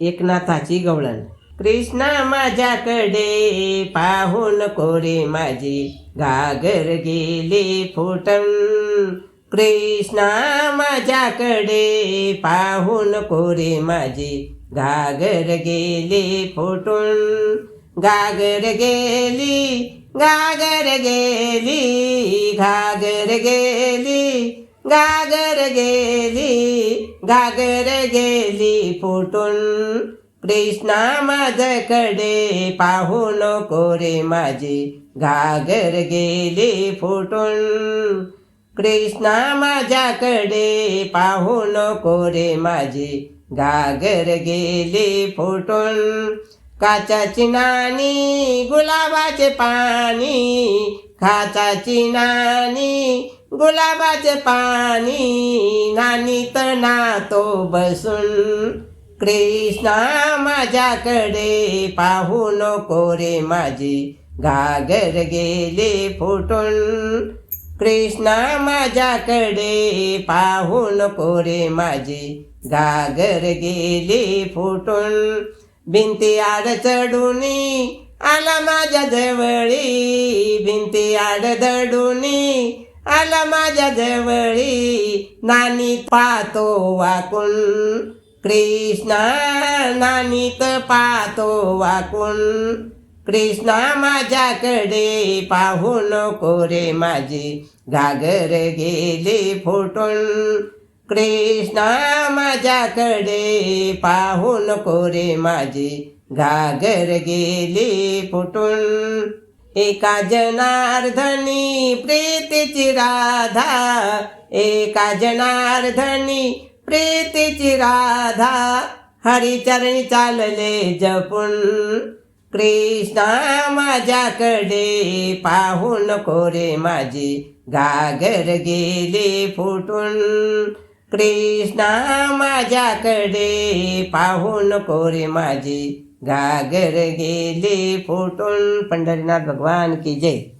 एकनाथाची गवळण. कृष्णा माझ्याकडे पाहून कोरे माझी घागर गेली फुटन कृष्णा माझ्याकडे पाहून कोरे माझी घागर गेली फुटून घागर गेली घागर गेली घागर गेली गागर गेली गागर गेली फुटून. कृष्णा माझ्याकडे पाहू नको रे माझी. घागर गेली फुटून. कृष्णा माझ्याकडे पाहू नको रे माझी. घागर गेली फुटून. काचाची नाणी गुलाबाचे पाणी काचाची नाणी गुलाबाचे पाणी नाणी तना तो बसून. कृष्णा माझ्याकडे पाहू नको रे माझी घागर गेले फुटून. कृष्णा माझ्याकडे पाहू नको रे माझी घागर गेले फुटून. भिंती आड चढून आला माझ्या जवळी. भिंती आड दडूनी आला माझ्या जवळी नानी पाहतो वाकून कृष्णा नानीत पाहतो वाकून कृष्णा माझ्याकडे पाहू नको रे माझी. घागर गेली फुटून. कृष्णा माझ्याकडे पाहू नको रे माझी. घागर गेली फुटून. एका जनार्धनी प्रीतीची राधा. एका जनार्धनी प्रीतीची राधा. हरिचरणी चालले जपून. कृष्णा माझ्याकडे पाहून कोरे माझी. घागर गेली फुटून. कृष्णा माझ्याकडे पाहून कोरे माझी घागर गेली फुटून. पंढरीनाथ भगवान की जय.